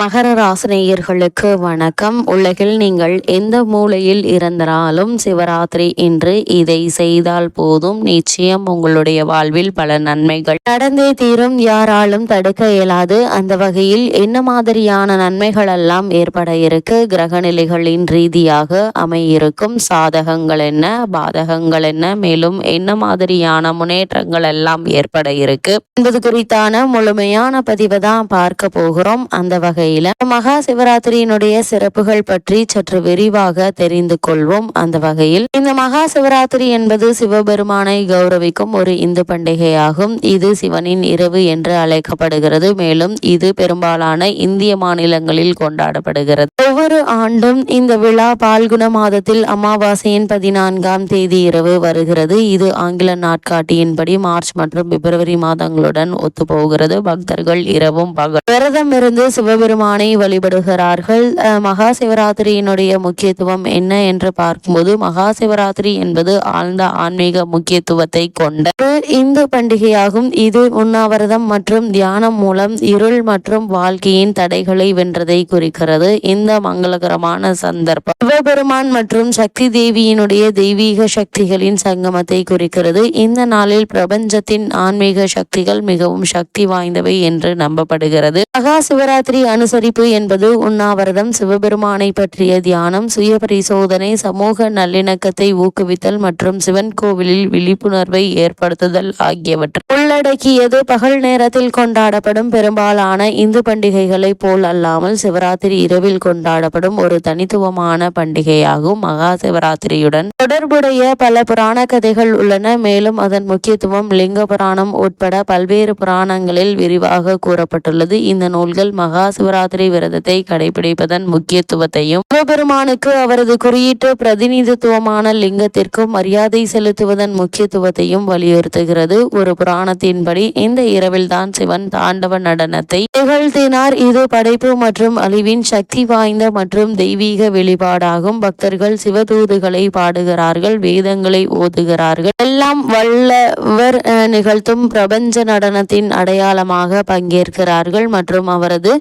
மகர ராசினியர்களுக்கு வணக்கம். உலகில் நீங்கள் எந்த மூலையில் இருந்தாலும் சிவராத்திரி என்று இதை செய்தால் போதும். நிச்சயம் உங்களுடைய வாழ்வில் பல நன்மைகள் நடந்தே தீரும். யாராலும் தடுக்க இயலாது. அந்த வகையில் என்ன மாதிரியான நன்மைகள் எல்லாம் ஏற்பட இருக்கு? கிரகநிலைகளின் ரீதியாக அமையிருக்கும் சாதகங்கள் என்ன? பாதகங்கள் என்ன? மேலும் என்ன மாதிரியான முன்னேற்றங்கள் எல்லாம் ஏற்பட இருக்கு? என்பது குறித்தான முழுமையான பதிவை தான் பார்க்க போகிறோம். அந்த வகை வகையில மகா சிவராத்திரியினுடைய சிறப்புகள் பற்றி சற்று விரிவாக தெரிந்து கொள்வோம். அந்த வகையில் இந்த மகா சிவராத்திரி என்பது சிவபெருமானை கௌரவிக்கும் ஒரு இந்து பண்டிகையாகும். இது சிவனின் இரவு என்று அழைக்கப்படுகிறது. மேலும் இது பெரும்பாலான இந்திய மாநிலங்களில் கொண்டாடப்படுகிறது. ஒவ்வொரு ஆண்டும் இந்த விழா பால்குண மாதத்தில் அமாவாசையின் பதினான்காம் தேதி இரவு வருகிறது. இது ஆங்கில நாட்காட்டியின்படி மார்ச் மற்றும் பிப்ரவரி மாதங்களுடன் ஒத்துப்போகிறது. பக்தர்கள் இரவும் பகல் விரதம் இருந்து சிவபெருமான் பெருமானை வழிபடுகிறார்கள். மகா சிவராத்திரியினுடைய முக்கியத்துவம் என்ன என்று பார்க்கும்போது மகா சிவராத்திரி என்பது ஆழ்ந்த ஆன்மீக முக்கியத்துவத்தை கொண்ட இந்து பண்டிகையாகும். இது உண்ணாவிரதம் மற்றும் தியானம் மூலம் இருள் மற்றும் வாழ்க்கையின் தடைகளை வென்றதை குறிக்கிறது. இந்த மங்களகரமான சந்தர்ப்பம் சிவபெருமான் மற்றும் சக்தி தேவியினுடைய தெய்வீக சக்திகளின் சங்கமத்தை குறிக்கிறது. இந்த நாளில் பிரபஞ்சத்தின் ஆன்மீக சக்திகள் மிகவும் சக்தி வாய்ந்தவை என்று நம்பப்படுகிறது. மகா சிவராத்திரி அனு அனுசரிப்பு என்பது உண்ணாவிரதம் சிவபெருமானை பற்றிய தியானம் சுய பரிசோதனை சமூக நல்லிணக்கத்தை ஊக்குவித்தல் மற்றும் சிவன் கோவிலில் விழிப்புணர்வை ஏற்படுத்துதல் ஆகியவற்றை உள்ளடக்கியது. பகல் நேரத்தில் கொண்டாடப்படும் பெரும்பாலான இந்து பண்டிகைகளை போல் அல்லாமல் சிவராத்திரி இரவில் கொண்டாடப்படும் ஒரு தனித்துவமான பண்டிகையாகும். மகா சிவராத்திரியுடன் தொடர்புடைய பல புராண கதைகள் உள்ளன. மேலும் அதன் முக்கியத்துவம் லிங்க புராணம் உட்பட பல்வேறு புராணங்களில் விரிவாக கூறப்பட்டுள்ளது. இந்த நூல்கள் மகா சிவராத்திரி நவராத்திரி விரதத்தை கடைபிடிப்பதன் முக்கியத்துவத்தையும் சிவபெருமானுக்கு அவரது குறியீட்டு பிரதிநிதித்துவமான லிங்கத்திற்கும் மரியாதை செலுத்துவதன் முக்கியத்துவத்தையும் வலியுறுத்துகிறது. ஒரு புராணத்தின்படி இந்த இரவில்தான் சிவன் தாண்டவ நடனத்தை நிகழ்த்தினார். இது படைப்பு மற்றும் அழிவின் சக்தி வாய்ந்த மற்றும் தெய்வீக வெளிப்பாடாகும். பக்தர்கள் சிவதூதுகளை பாடுகிறார்கள் வேதங்களை ஓதுகிறார்கள். எல்லாம் வல்லவர் நிகழ்த்தும் பிரபஞ்ச நடனத்தின் அடையாளமாக பங்கேற்கிறார்கள் மற்றும் அவரது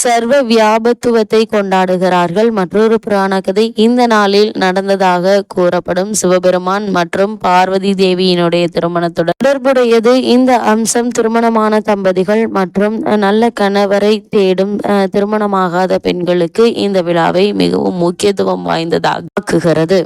சர்வ வியாபத்துவத்தை கொண்டாடுகிறார்கள். மற்றொரு புராண கதை இந்த நாளில் நடந்ததாக கூறப்படும். சிவபெருமான் மற்றும் பார்வதி தேவியினுடைய திருமணத்துடன் தொடர்புடையது. இந்த அம்சம் திருமணமான தம்பதிகள் மற்றும் நல்ல கணவரை தேடும் திருமணமாகாத பெண்களுக்கு இந்த விழாவை மிகவும் முக்கியத்துவம் வாய்ந்ததாக ஆக்குகிறது.